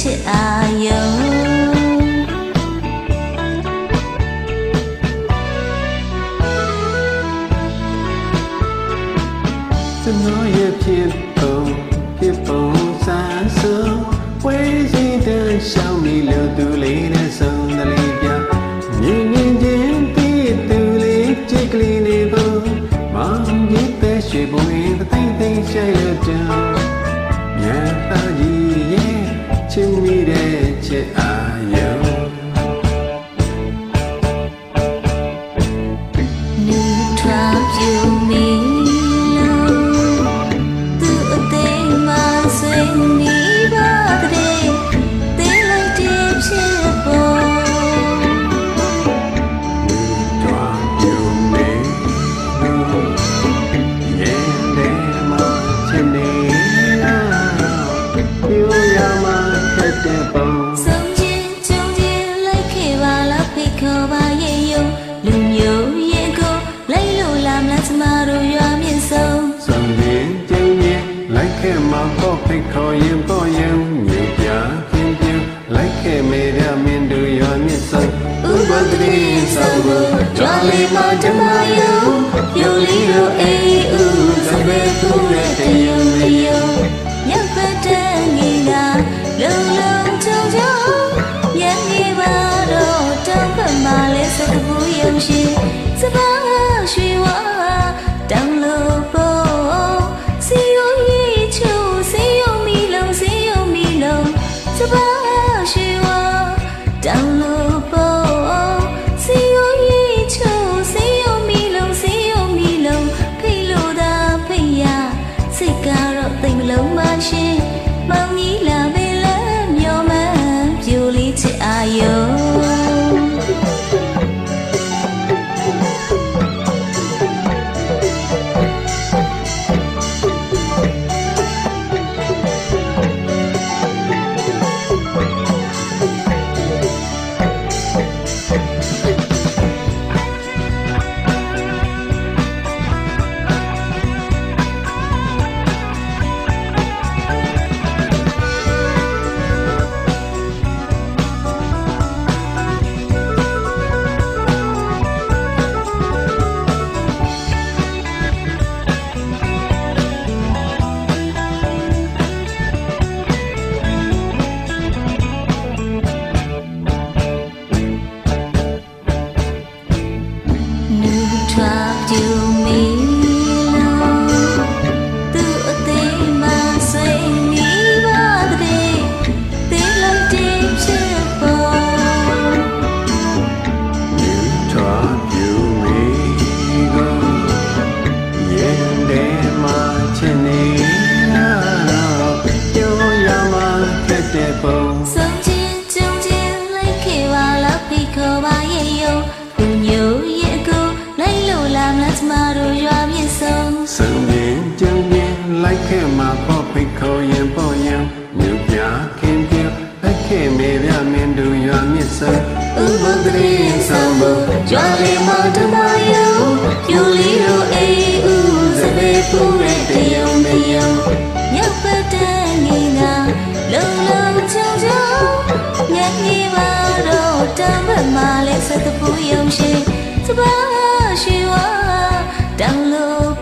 ချစ်အာယုံကျွန်တော်ရဲ့ဖြစ်ပုံဖြစ်ပုံ ချင်းမိတဲ့ချစ်အာ လုံးမရှိမောင်ကြီးလ ပုံဆုံးချင်းကျုံချင်းလိုက်ခဲ့ပါလားပြီးခေါ်ပါရဲ့ယုံသူညိုရဲ့အကူလိုက်လို့လားမလားကျမတို့ရွာမြင့်ဆုံးဆုံးချင်းကျုံချင်းလိုက်ခဲ့မှာပေါ့ပြီးခေါ်ရင်ပေါ့ရင်ညူပြခင်ပြလိုက်ခဲ့မေပြမင်းတို့ရွာမြင့်ဆုံးဥပဒေဆောင်ဖို့ကြွားလေမတမ